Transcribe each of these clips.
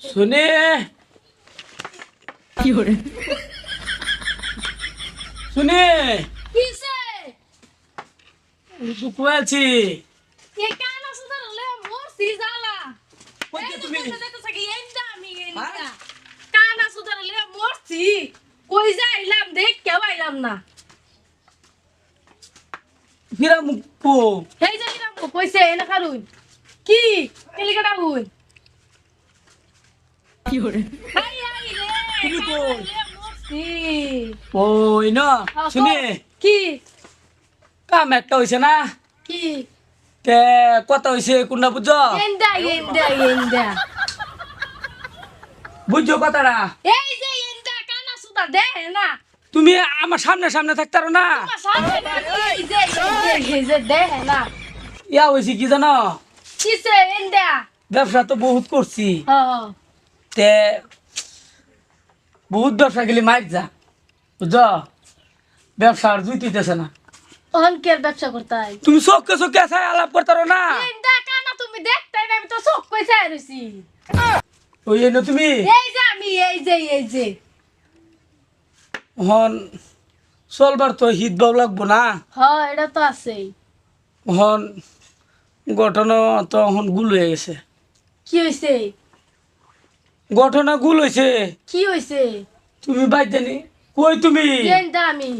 শুনে। শুনে। কিসে? আছি। এ কানা মোর সিজালা তুমি? তুমি এন্ডা আমি এন্ডা হ্যাঁ? কানা সুদা লে মোর সি কই যাইলাম দেখ কেউ আইলাম না। হেই যে কিরাম কইছে এনা কারুন কি? কেলিকাটা হুই কি হরে হাই হাই রে তুমি কই? লে মোর সি ওই না শুনে কি কাম একটা হয়েছে না কি তে কোনটা বুঝছ এন্ডা বুঝছ কথাটা এই যে কানা সুদা দে না তুমি আমার সামনে সামনে থাকতারো না ইয়া হয়েছে কি জানো ব্যবসা তো বহুত করছি তে বহুত ব্যবসা গেলি মার যা। বুঝছ? ব্যবসা আর জুইতেছে না। ওহন কের ব্যবসা করতে তুমি চোখকে চোখকে আসায় আলাপ করতারো না। তুমি দেখতে আমি তো চোখ কইছে আইছি ওই এনে তুমি? এই যে আমি এই যে এই যে। হন চলবার তো হিত বাউ লাগবো না। হ এটা তো আছেই। হন ঘটনা তো হন গুল হয়ে গেছে। কি হইছে? ঘটনা গুল হয়েছে কি হইছে? তুমি বাইতে নি কই তুমি? আমি?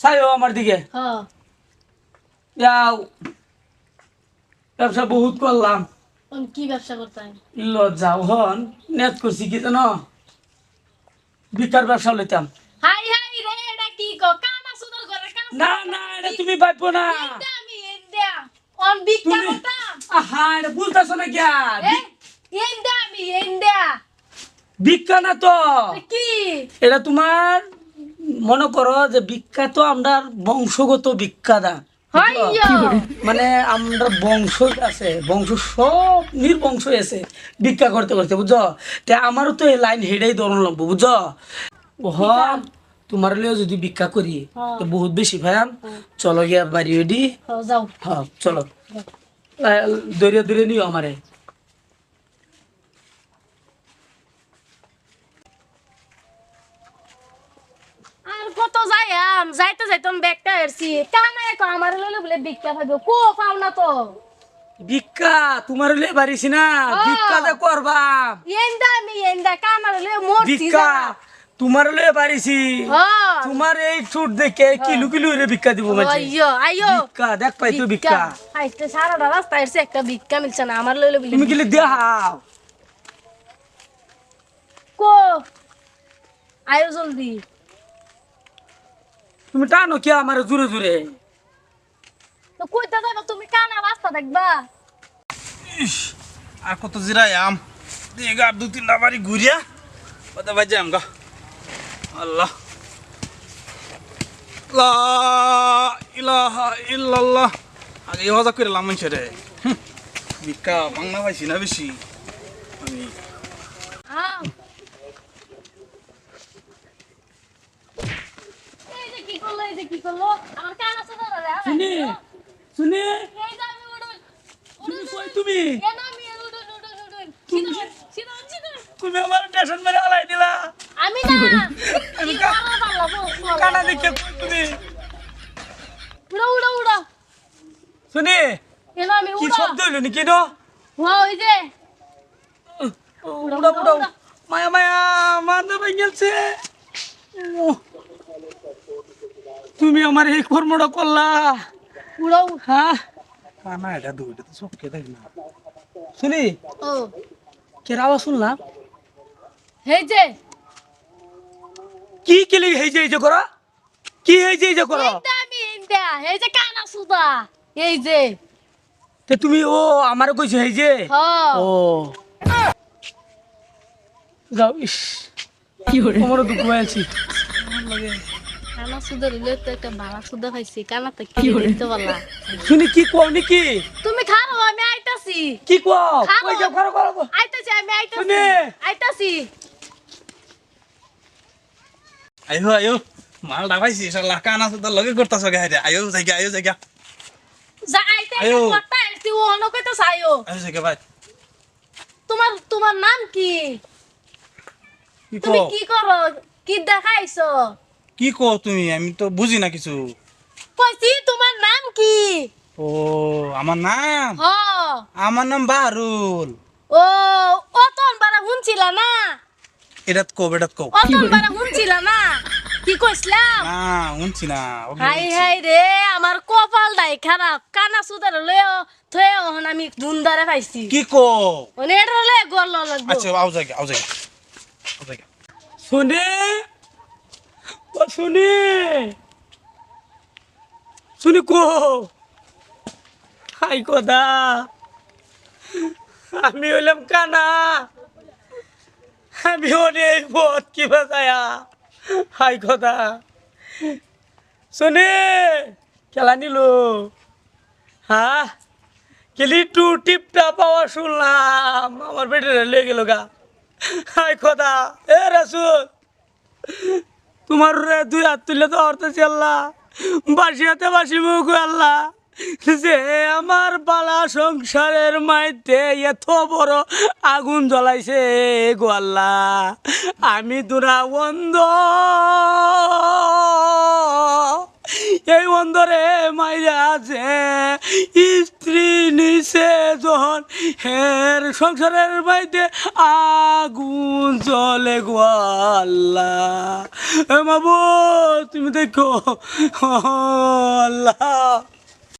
চাইও আমার দিকে। হ। যাও। ব্যবসা বহুত করলাম। কি ব্যবসা করতে হয় লজ্জাও হন। নেট করছি কি জানো? বিকার ব্যবসা লইতাম। হাই হাই রে এটা কি কো? কানা সুদর করে না না এটা তুমি পাইবো না। আমি? এন্ডা অন বিক্কা করতাম। আহা এটা বলতেছো না কিয়া ভিক্ষা না তো? কি? এটা তোমার মনে করো যে ভিক্ষা তো আমরা বংশগত ভিক্ষা দা মানে আমরা বংশ আছে বংশ সব নির্বংশ আছে ভিক্ষা করতে করতে বুঝছ? তে আমারও তো এই লাইন হেডাই দরণ লাগবো বুঝছ? হন তোমার লিও যদি ভিক্ষা করি হ্যাঁ। তো বহুত বেশি ভাইয়াম চলো গিয়া বাড়ি ওডি হ যাও। হ্যাঁ চলো। দরিয়া দরিয়া নিও আমারে। কত যাইয়াম যাইতে যাইতাম ব্যাগটা এরছি কানা এক আমার লইলে বলে ভিক্ষা পাইব। কো পাও না তো? ভিক্ষা? তোমার লিয়ে বাড়িছি না। ভিক্ষা যে করবা? এন্ডা আমি এন্ডা কামার লইলে মোর ভিক্ষা? তোমার লিয়ে বাড়িছি। হ্যাঁ তোমার এই চুট দেখে কিলু কিলু রে ভিক্ষা দিব মাঝে। আইয়ো আইয়ো। ভিক্ষা দেখ পাই তো ভিক্ষা। আইতে সারাটা রাস্তা এরছে একটা ভিক্ষা মিলছে না। আমার লইলে তুমি গেলে দেখাও। কো? আয়ো জলদি। তুমি টানো কি আমার জুড়ে জুড়ে তো কইতে যাবা তুমি কানা রাস্তা দেখবা। ইস, আর কত জিরাই আম। আর দু তিনটা বাড়ি ঘুরিয়া কত বাজে আম গা? আল্লাহ। লা ইলাহা ইল্লাল্লাহ। আগে হজা করে লাম রে। ভিক্ষা বাংলা পাইছি না বেশি আমি আম এই যে কি করল এই যে কি করল আমার কানা আছে ধরে রে শুনি শুনি এই যে আমি উড়ুন তুমি কই তুমি এ না আমি উড়ুন উড়ুন উড়ুন সিধা সিধা সিধা তুমি আমার টেনশন মেরে আলাই দিলা। আমি না। কানা দেখে তুমি? উড়ো উড়ো উড়ো। শুনি এ না আমি কি শব্দ হইল নাকি নো ওয়া ওই যে। উড়া উড়া মায়া মায়া মাথা ভাই গেছে। তুমি আমার এই কর্মটা করলা। উড়ো হ্যাঁ। কানা এটা দুইটা তো চোখকে দেখ না। শুনি? ও। কে আওয়াজ শুনলাম। হেই যে। কি কেলি এই যে এই যে করো? কি এই যে এই যে করো? এইটা আমি ইন্ডিয়া এই যে কানা সুদা এই যে। তে তুমি ও আমারও কইছো এই যে? হ। ও। যাও ইস। কি হরে? আমারও দুঃখ হয়েছি কানা সুদা রিলে তো একটা বালা সুদা খাইছি কানা তো কি শুনি কি কও নাকি তুমি আইতাছি। কি খাব। কই যাও করো করো আইতাছি আমি আইতাছি। শুনে। আইতাছি। আয়ো আয়ো মালটা পাইছি শালা কানা তো লগে করতাছ গে হাইরে আয়ো জায়গা আয়ো জায়গা। যা আইতে। কথা আইছি ও অন কইতা সাইও আয়ো জায়গা ভাই তোমার তোমার নাম কি? কি তুমি কি করো? কি দেখাইছো? কি কও তুমি? আমি তো বুঝি না কিছু। কইছি তোমার নাম কি? ও আমার নাম? হ আমার নাম বাহারুল ও অতন বারা শুনছিলা না? এটাত কও এটাত কও অতন বারা শুনছিলা না? কি কইছিলাম না শুনছি না হাই হাই রে আমার কপাল দাই খারাপ কানা সুদার লয়ে থয়ে ওহন আমি ধুন্দারে পাইছি। কি কো? ওনে এটা লয়ে গল লাগবো। আচ্ছা আও জায়গা আও জায়গা আও জায়গা। শুনে ও শুনে। শুনি কো? হাই কথা আমি হইলাম কানা। আমি অনেক পথ কি বাজায়া হাই কথা শুনে, খেলা নিল। হ্যাঁ খেলি টু টিপটা পাওয়া শুনলাম। আমার বেটে লেগে গেল গা। হাই কথা এ রাসুল, তোমার দুই হাত তুলে তো অর্থছি আল্লাহ। বাসি হাতে বাসি মুখ আল্লাহ। যে আমার বালা সংসারের মাইতে এত বড় আগুন জ্বলাইছে গো আল্লাহ। আমি দুরা বন্ধ এই বন্ধরে মাইরা আছে স্ত্রী নিছে যখন, হের সংসারের মাইতে আগুন জ্বলে গো আল্লাহ। মাবু, তুমি দেখো আল্লাহ।